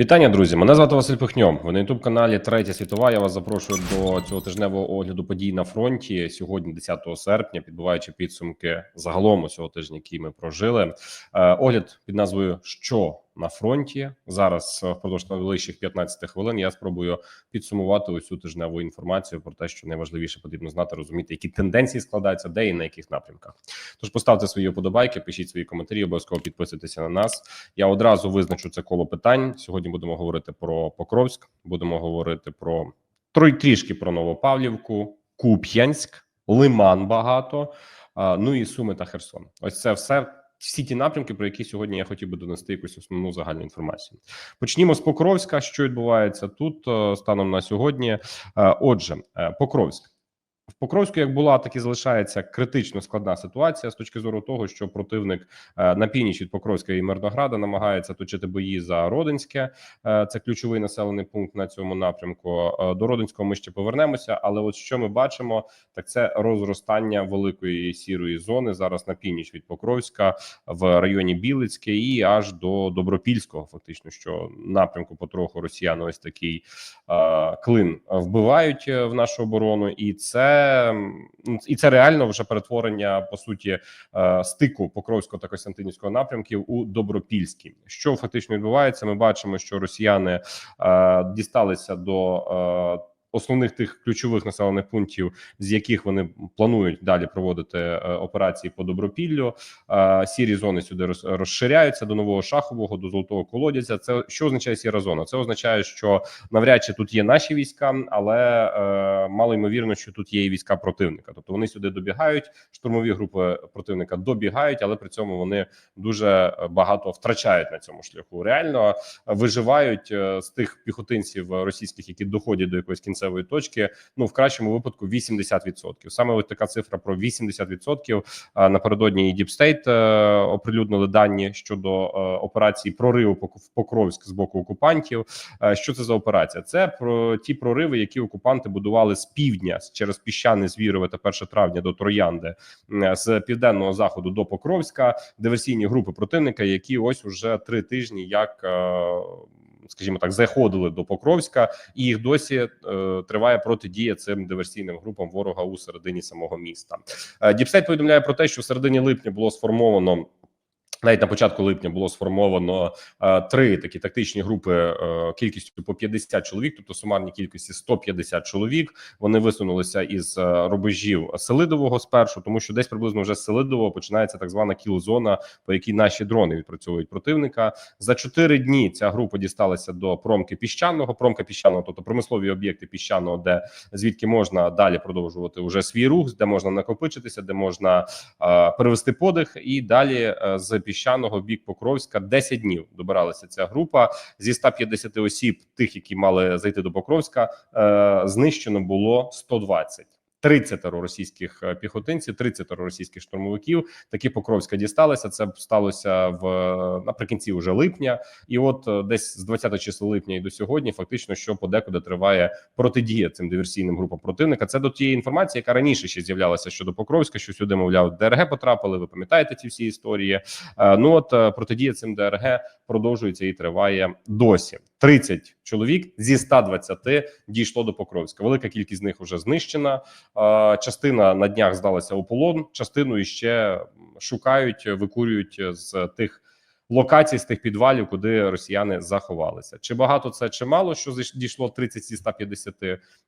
Вітання, друзі! Мене звати Василь Пихньом. Ви на ютуб каналі Третя світова. Я вас запрошую до цього тижневого огляду подій на фронті. Сьогодні, 10 серпня, підбиваючи підсумки загалом цього тижня, який ми прожили. Е, огляд під назвою Що на фронті зараз е, впродовж найближчих 15 хвилин. Я спробую підсумувати усю тижневу інформацію про те, що найважливіше потрібно знати, розуміти, які тенденції складаються, де і на яких напрямках. Тож поставте свої вподобайки, пишіть свої коментарі, обов'язково підписуйтеся на нас. Я одразу визначу це коло питань. Сьогодні будемо говорити про Покровськ, будемо говорити про трой трішки про Новопавлівку, Куп'янськ, Лиман багато. Ну і Суми та Херсон. Ось це все. Всі ті напрямки, про які сьогодні я хотів би донести якусь основну загальну інформацію. Почнімо з Покровська. Що відбувається тут е, станом на сьогодні? Е, Отже, е, Покровськ. В Покровську як була, так і залишається критично складна ситуація з точки зору того, що противник е, на північ від Покровська і Мирнограда намагається точити бої за Родинське. Е, Це ключовий населений пункт на цьому напрямку. Е, До Родинського ми ще повернемося. Але от що ми бачимо, так це розростання великої сірої зони зараз на північ від Покровська в районі Білицьке і аж до Добропільського. Фактично, що напрямку потроху росіяни ось такий клин вбивають в нашу оборону, і це і це реально вже перетворення по суті е, стику Покровського та Костянтинівського напрямків у Добропільський. Що фактично відбувається? Ми бачимо, що росіяни е, дісталися до. Основних тих ключових населених пунктів, з яких вони планують далі проводити е, операції по добропіллю, Е, сірі зони сюди роз- розширяються до нового шахового, до золотого колодязя. Це що означає сіра зона? Це означає, що навряд чи тут є наші війська, але е, мало ймовірно, що тут є і війська противника. Тобто вони сюди добігають. Штурмові групи противника добігають, але при цьому вони дуже багато втрачають на цьому шляху. Реально виживають з тих піхотинців російських, які доходять до якоїсь кінцевої точки. Ну в кращому випадку 80%. Саме ось така цифра про 80%. Напередодні і е, оприлюднили дані щодо е, операції прориву в Покровськ з боку окупантів. Е, Що це за операція? Це про ті прориви, які окупанти будували з півдня через піщане звірове та 1 травня до Троянди, з південного заходу до Покровська, диверсійні групи противника, які ось уже три тижні як. Скажімо так, заходили до Покровська, і їх досі е, триває протидія цим диверсійним групам ворога у середині самого міста. Е, Діпсейт повідомляє про те, що в середині липня було сформовано. Навіть на початку липня було сформовано е, три такі тактичні групи е, кількістю по 50 чоловік, тобто сумарній кількості 150 чоловік. Вони висунулися із е, рубежів Селидового спершу, тому що десь приблизно вже з Селидового починається так звана кіл-зона, по якій наші дрони відпрацьовують противника. За чотири дні ця група дісталася до промки піщаного. Промка піщаного, тобто промислові об'єкти піщаного, де звідки можна далі продовжувати уже свій рух, де можна накопичитися, де можна е, перевести подих, і далі е, з піщаного бік Покровська 10 днів добиралася ця група зі 150 осіб, тих, які мали зайти до Покровська, е, знищено було 120. 30 російських е, піхотинців, 30 російських штурмовиків. Такі Покровська дісталися. Це сталося в наприкінці вже липня, і от е, десь з 20 числа липня і до сьогодні, фактично, що подекуди триває протидія цим диверсійним групам противника. Це до тієї інформації, яка раніше ще з'являлася щодо Покровська, що сюди мовляв ДРГ потрапили. Ви пам'ятаєте ці всі історії? Е, Ну от е, протидія цим ДРГ продовжується і триває досі. 30 чоловік зі 120 дійшло до Покровська. Велика кількість з них вже знищена. Частина на днях здалася у полон, частину іще шукають, викурюють з тих. Локацій з тих підвалів, куди росіяни заховалися, чи багато це, чи мало, що дійшло 30 зі 150?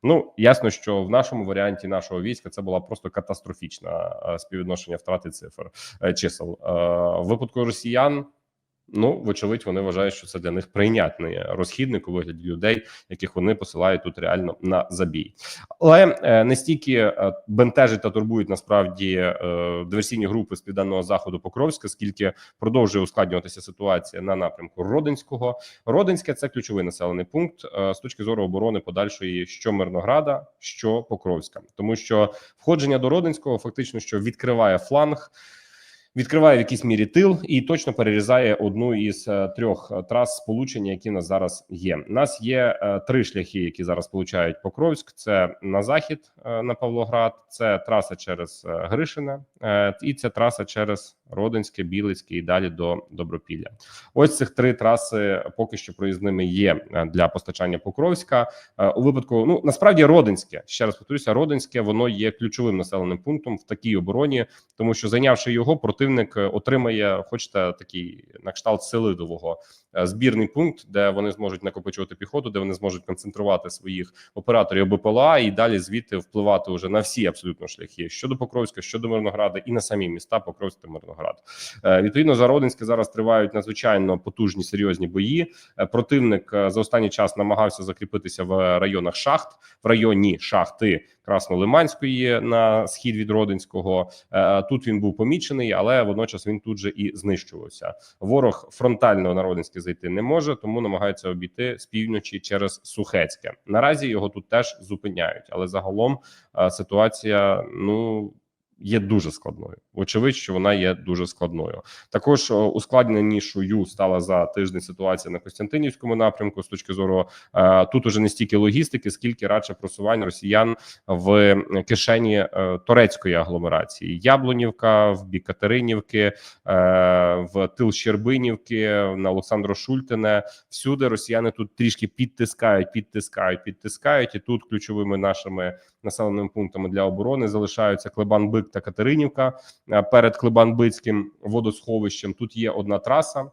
Ну ясно, що в нашому варіанті нашого війська це була просто катастрофічна е, співвідношення втрати цифр е, чисел. Е, В випадку росіян Ну, вочевидь, вони вважають, що це для них прийнятний розхідник у вигляді людей, яких вони посилають тут реально на забій. Але е, не стільки е, бентежить та турбують насправді е, диверсійні групи з південного заходу Покровська, скільки продовжує ускладнюватися ситуація на напрямку Родинського. Родинське це ключовий населений пункт е, з точки зору оборони подальшої, що Мирнограда, що Покровська, тому що входження до Родинського фактично що відкриває фланг відкриває в якійсь мірі тил і точно перерізає одну із е, трьох е, трас сполучення, які в нас зараз є. У нас є е, три шляхи, які зараз сполучають Покровськ. Це на захід на Павлоград, це траса через Гришине, е, і це траса через Родинське, Білицьке і далі до Добропілля. Ось цих три траси поки що проїзними є для постачання Покровська. У випадку, ну насправді Родинське ще раз повторюся, Родинське воно є ключовим населеним пунктом в такій обороні, тому що зайнявши його, противник е, отримає, хочете такий на кшталт Селидового е, збірний пункт, де вони зможуть накопичувати піхоту, де вони зможуть концентрувати своїх операторів БПЛА і далі звідти впливати уже на всі абсолютно шляхи щодо Покровська, щодо Мирнограда і на самі міста Покровськ та Мирноград. Е, Відповідно, за Родинське зараз тривають надзвичайно потужні серйозні бої. Противник за останній час намагався закріпитися в районах шахт, в районі шахти Краснолиманської на схід від Родинського. Е, Тут він був помічений, але водночас він тут же і знищувався. Ворог фронтально на Родинське зайти не може, тому намагається обійти з півночі через Сухецьке. Наразі його тут теж зупиняють, але загалом е, ситуація ну. Є дуже складною. Очевидь, що вона є дуже складною. Також ускладненішою стала за тиждень ситуація на Костянтинівському напрямку. З точки зору е, тут уже не стільки логістики, скільки радше просувань росіян в кишені е, турецької агломерації. Яблунівка, в бік Катеринівки, е, в тил Щербинівки, на Олександро Шультине. Всюди росіяни тут трішки підтискають, підтискають, підтискають. І тут ключовими нашими населеними пунктами для оборони залишаються Клебан-Бик та Катеринівка е, перед Клебан-Бицьким водосховищем. Тут є одна траса.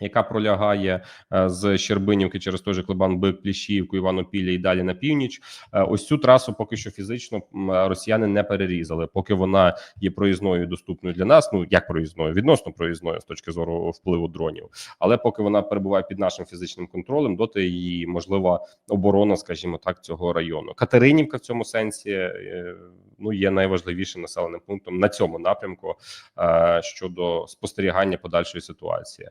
Яка пролягає е, з Щербинівки через той же Клебан-Бик, Пліщіївку, Іванопілля і далі на північ. Е, Ось цю трасу поки що фізично росіяни не перерізали, поки вона є проїзною і доступною для нас. Ну як проїзною, відносно проїзною з точки зору впливу дронів. Але поки вона перебуває під нашим фізичним контролем, доти її можлива оборона, скажімо так, цього району. Катеринівка в цьому сенсі е, ну є найважливішим населеним пунктом на цьому напрямку е, щодо спостерігання подальшої ситуації.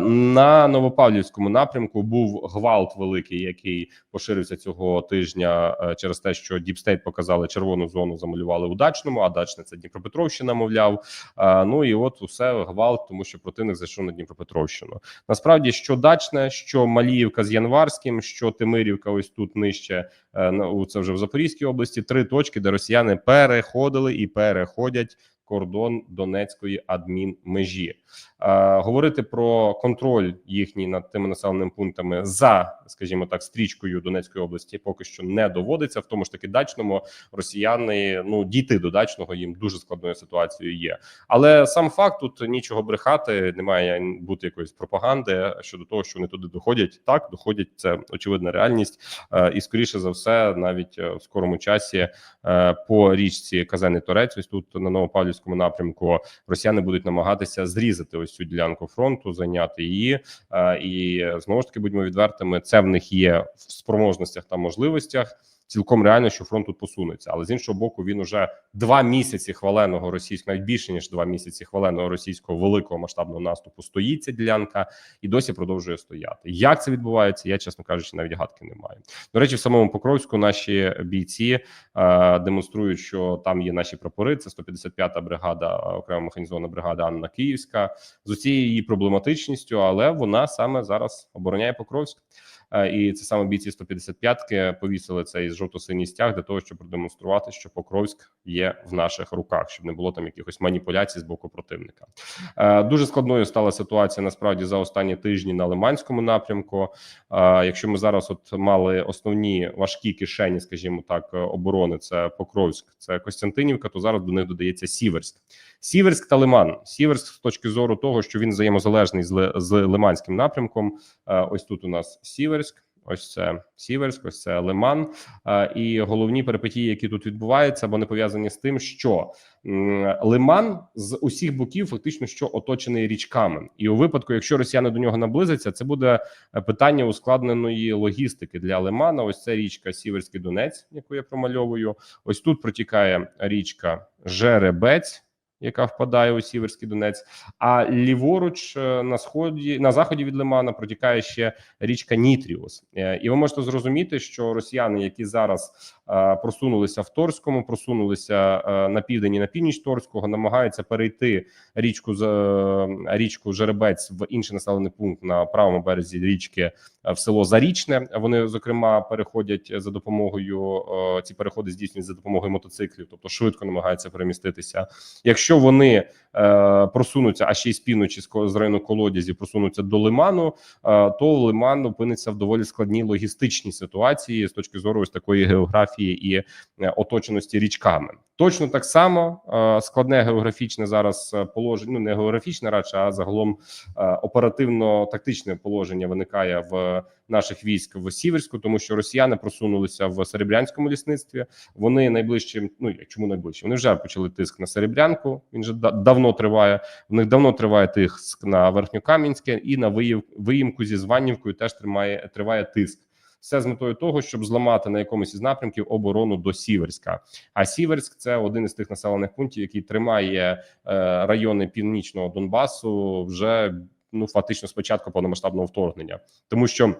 На Новопавлівському напрямку був гвалт великий, який поширився цього тижня е, через те, що Діпстейт показали червону зону, замалювали у дачному, а дачне це Дніпропетровщина, мовляв. Е, Ну і от усе гвалт, тому що противник зайшов на Дніпропетровщину. Насправді, що дачне, що Маліївка з Январським, що Тимирівка, ось тут нижче е, це вже в Запорізькій області. Три точки, де росіяни переходили і переходять кордон Донецької адмінмежі. Е, говорити про контроль їхній над тими населеними пунктами за, скажімо так, стрічкою Донецької області поки що не доводиться. В тому ж таки дачному росіяни ну дійти до дачного їм дуже складною ситуацією є. Але сам факт тут нічого брехати, немає бути якоїсь пропаганди щодо того, що вони туди доходять. Так доходять це очевидна реальність, Е, і скоріше за все, навіть в скорому часі е, по річці Казани Торець, ось тут на Новопавлівському напрямку, росіяни будуть намагатися зрізати ось цю ділянку фронту, зайняти її. Е, І знову ж таки будьмо відвертими, це в них є в спроможностях та можливостях. Цілком реально, що фронт тут посунеться, але з іншого боку, він уже два місяці хваленого російського, навіть більше ніж два місяці хваленого російського великого масштабного наступу стоїть ця ділянка і досі продовжує стояти. Як це відбувається? Я чесно кажучи, навіть гадки не маю. До речі, в самому Покровську наші бійці е, демонструють, що там є наші прапори. Це 155-та бригада, е, окрема механізована бригада Анна Київська з усією її проблематичністю, але вона саме зараз обороняє Покровськ. Е, І це саме бійці 155-ки повісили цей жовто-синій стяг для того, щоб продемонструвати, що Покровськ є в наших руках, щоб не було там якихось маніпуляцій з боку противника. Е, Дуже складною стала ситуація насправді за останні тижні на Лиманському напрямку. Е, Якщо ми зараз от мали основні важкі кишені, скажімо так, оборони, це Покровськ, це Костянтинівка, то зараз до них додається Сіверськ. Сіверськ та Лиман. Сіверськ з точки зору того, що він взаємозалежний з, Лиманським напрямком. Ось тут у нас Сіверськ. Ось це Сіверськ, ось це Лиман. І головні перипетії, які тут відбуваються, вони пов'язані з тим, що Лиман з усіх боків фактично що оточений річками, і у випадку, якщо росіяни до нього наблизяться, це буде е, питання ускладненої логістики для Лимана. Ось це річка Сіверський Донець, яку я промальовую. Ось тут протікає річка Жеребець. Яка впадає у Сіверський Донець, а ліворуч е, на сході на заході від Лимана протікає ще річка Нітріус, Е, і ви можете зрозуміти, що росіяни, які зараз е, просунулися в Торському, просунулися на південь і на північ Торського, намагаються перейти річку з річку Жеребець в інший населений пункт на правому березі річки в село Зарічне. Вони зокрема переходять за допомогою ці переходи здійснюють за допомогою мотоциклів, тобто швидко намагаються переміститися. Якщо Якщо вони е, просунуться, а ще й з півночі з району колодязі просунуться до лиману, е, то лиман опиниться в доволі складній логістичній ситуації з точки зору ось такої географії і е, оточеності річками. Точно так само е, складне географічне зараз е, положення. Ну не географічне радше, а загалом е, оперативно-тактичне положення виникає в наших військ в Сіверську, тому що росіяни просунулися в Серебрянському лісництві. Вони найближчим, ну чому найближче? Вони вже почали тиск на Серебрянку. Він же да- давно триває. В них давно триває тиск на Верхньокам'янське і на виїмку зі Званівкою теж тримає триває тиск. Все з метою того, щоб зламати на якомусь із напрямків оборону до Сіверська. А Сіверськ це один із тих населених пунктів, який тримає е, райони північного Донбасу вже ну фактично спочатку повномасштабного вторгнення, тому що.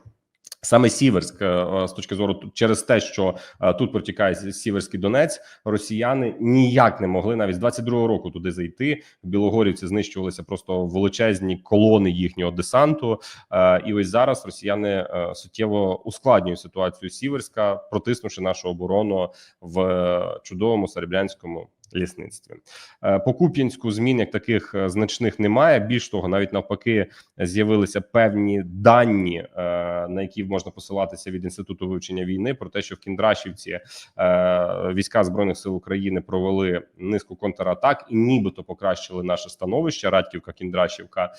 Саме Сіверськ, е, з точки зору через те, що е, тут протікає Сіверський Донець, росіяни ніяк не могли навіть з 22-го року туди зайти. В Білогорівці знищувалися просто величезні колони їхнього десанту. Е, І ось зараз росіяни е, суттєво ускладнюють ситуацію Сіверська, протиснувши нашу оборону в е, чудовому серебрянському лісництві. Е, По Куп'янську змін як таких е, значних немає. Більш того, навіть навпаки, з'явилися певні дані, е, на які можна посилатися від інституту вивчення війни, про те, що в Кіндрашівці війська збройних сил України провели низку контратак і нібито покращили наше становище. Радківка, Кіндрашівка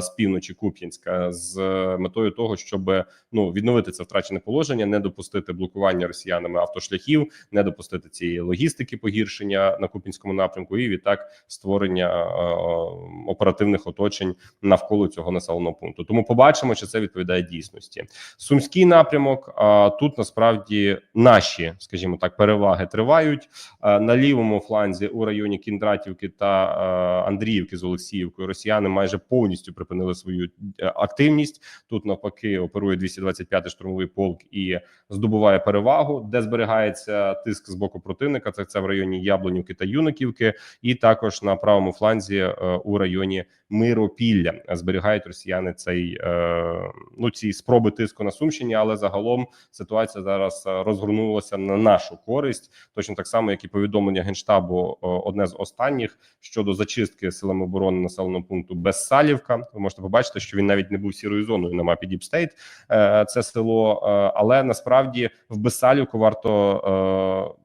з півночі Куп'янська з метою того, щоб ну відновити це втрачене положення, не допустити блокування росіянами автошляхів, не допустити цієї логістики погіршення на Куп'янському напрямку, і відтак створення е, оперативних оточень навколо цього населеного пункту. Тому побачимо, чи це відповідає дійсності. Сумський напрямок тут насправді наші, скажімо так, переваги тривають А, на лівому фланзі у районі Кіндратівки та а, Андріївки з Олексіївкою. Росіяни майже повністю припинили свою е, активність. Тут навпаки оперує 225-й штурмовий полк і здобуває перевагу, де зберігається тиск з боку противника. Це це в районі Яблонівки та Юниківки, і також на правому фланзі е, у районі Миропілля зберігають росіяни цей е, ну ці спроби тиску на Сумщині, але загалом ситуація зараз е, розгорнулася на нашу користь, точно так само, як і повідомлення генштабу одне з останніх щодо зачистки силами оборони населеного пункту Безсалівка. Ви можете побачити, що він навіть не був сірою зоною на мапі Діпстейт. Це село, але насправді в Безсалівку варто.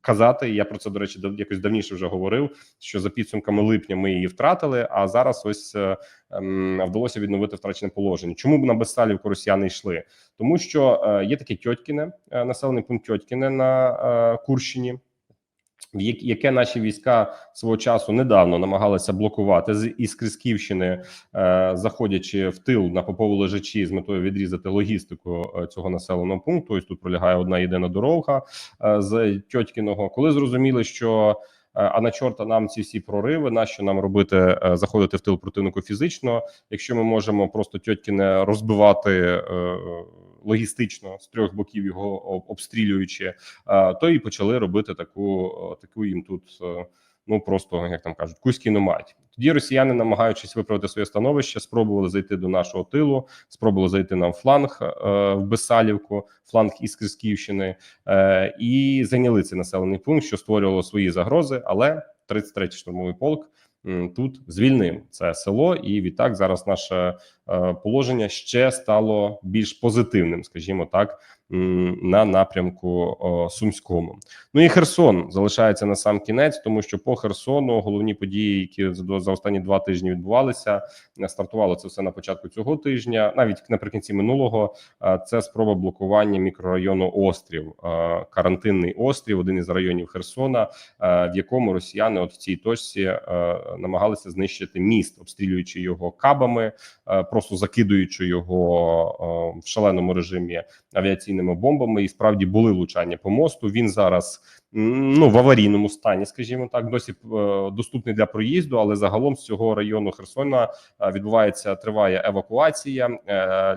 Казати, я про це до речі, якось давніше вже говорив. Що за підсумками липня ми її втратили, а зараз ось е, ем, вдалося відновити втрачене положення. Чому б на Безсалівку росіяни йшли? Тому що е, є таке Тьоткіне, е, населений пункт Тьоткіне на е, Курщині, яке наші війська свого часу недавно намагалися блокувати з із Крисківщини, е, заходячи в тил на попову лежачі з метою відрізати логістику е, цього населеного пункту. Ось тут пролягає одна єдина дорога е, з Тьоткіного. Коли зрозуміли, що а на чорта нам ці всі прориви, нащо нам робити заходити в тил противнику фізично, якщо ми можемо просто Тьоткіне розбивати логістично з трьох боків його обстрілюючи, е, то і почали робити таку е, таку їм тут. е, Ну просто як там кажуть, кузькіну мать. Тоді росіяни, намагаючись виправити своє становище, спробували зайти до нашого тилу, спробували зайти нам фланг е, в Бесалівку, фланг із Крисківщини, е, і зайняли цей населений пункт, що створювало свої загрози. Але 33-й штурмовий полк м, тут звільнив це село, і відтак зараз наше е, положення ще стало більш позитивним, скажімо так, на напрямку сумському. Ну і Херсон залишається на сам кінець, тому що по Херсону головні події, які за, останні два тижні відбувалися, е, стартувало це все на початку цього тижня, навіть наприкінці минулого. е, Це спроба блокування мікрорайону Острів, е, карантинний острів, один із районів Херсона, е, в якому росіяни, от в цій точці, е, намагалися знищити міст, обстрілюючи його кабами, е, просто закидуючи його е, в шаленому режимі авіаційними бомбами. І справді були влучання по мосту. Він зараз ну в аварійному стані, скажімо так, досі е, доступний для проїзду, але загалом з цього району Херсона е, відбувається триває евакуація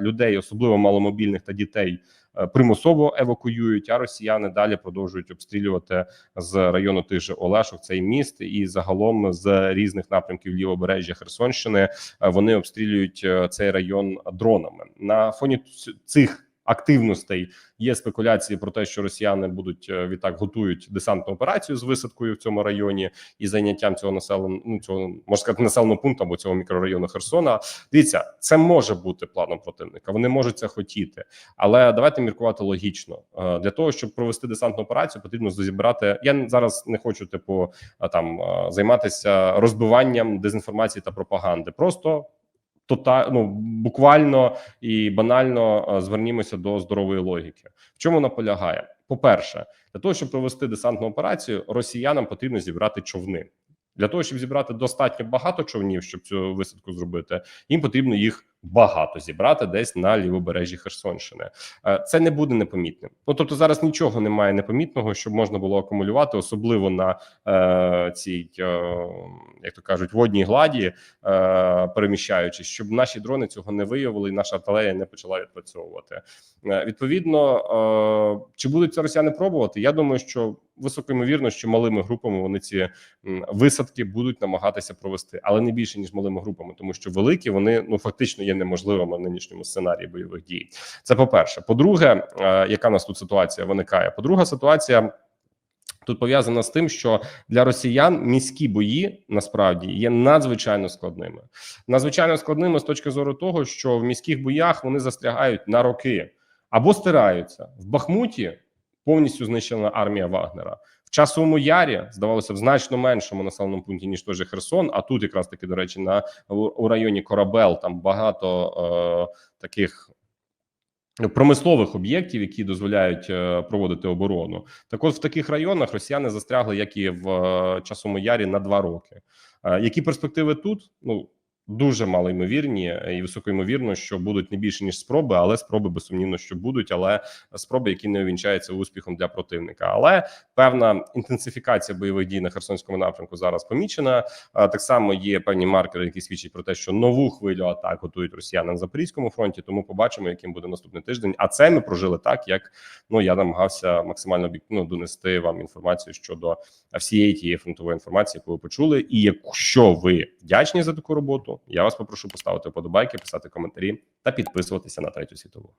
людей, особливо маломобільних та дітей. Е, Примусово евакуюють, а росіяни далі продовжують обстрілювати з району тих же Олешок цей міст, і загалом з різних напрямків лівобережжя Херсонщини е, вони обстрілюють е, цей район дронами. На фоні цих активностей. Є спекуляції про те, що росіяни будуть е, відтак готують десантну операцію з висадкою в цьому районі і зайняттям цього населеного ну цього можна сказати населеного пункту або цього мікрорайону Херсона. Дивіться, це може бути планом противника. Вони можуть це хотіти, але давайте міркувати логічно. Е, Для того щоб провести десантну операцію, потрібно зібрати. Я зараз не хочу, типу, там е, займатися розбиванням дезінформації та пропаганди. Просто тота, ну, буквально і банально е, звернімося до здорової логіки. В чому вона полягає? По перше, для того, щоб провести десантну операцію, росіянам потрібно зібрати човни. Для того щоб зібрати достатньо багато човнів, щоб цю висадку зробити, їм потрібно їх багато зібрати десь на лівобережжі Херсонщини. Е, Це не буде непомітним. Ну тобто зараз нічого немає непомітного, щоб можна було акумулювати, особливо на е, цій, е, як то кажуть, водній гладі, е, переміщаючись, щоб наші дрони цього не виявили, і наша артилерія не почала відпрацьовувати. Е, відповідно, е, чи будуть це росіяни пробувати? Я думаю, що високо ймовірно, що малими групами вони ці висадки будуть намагатися провести, але не більше ніж малими групами, тому що великі вони ну фактично є неможливими в нинішньому сценарії бойових дій. Це по перше. По-друге, е, яка в нас тут ситуація виникає? По-друге, ситуація. Тут пов'язана з тим, що для росіян міські бої насправді є надзвичайно складними. Надзвичайно складними з точки зору того, що в міських боях вони застрягають на роки або стираються в Бахмуті. Повністю знищена армія Вагнера часовому ярі здавалося в значно меншому населеному пункті ніж той же Херсон. А тут якраз таки до речі, на у, районі Корабел там багато е, таких промислових об'єктів, які дозволяють е, проводити оборону. Так от в таких районах росіяни застрягли, як і в е, часовому ярі на два роки. Е, які перспективи тут? Ну дуже малоймовірні і високоймовірно, що будуть не більше ніж спроби, але спроби безсумнівно, що будуть, але спроби, які не увінчаються успіхом для противника. Але певна інтенсифікація бойових дій на Херсонському напрямку зараз помічена. Так само є певні маркери, які свідчать про те, що нову хвилю атак готують росіяни на запорізькому фронті. Тому побачимо, яким буде наступний тиждень. А це ми прожили так, як ну я намагався максимально об'єктивно донести вам інформацію щодо всієї тієї фронтової інформації, яку ви почули. І якщо ви вдячні за таку роботу, я вас попрошу поставити вподобайки, писати коментарі та підписуватися на третю світову.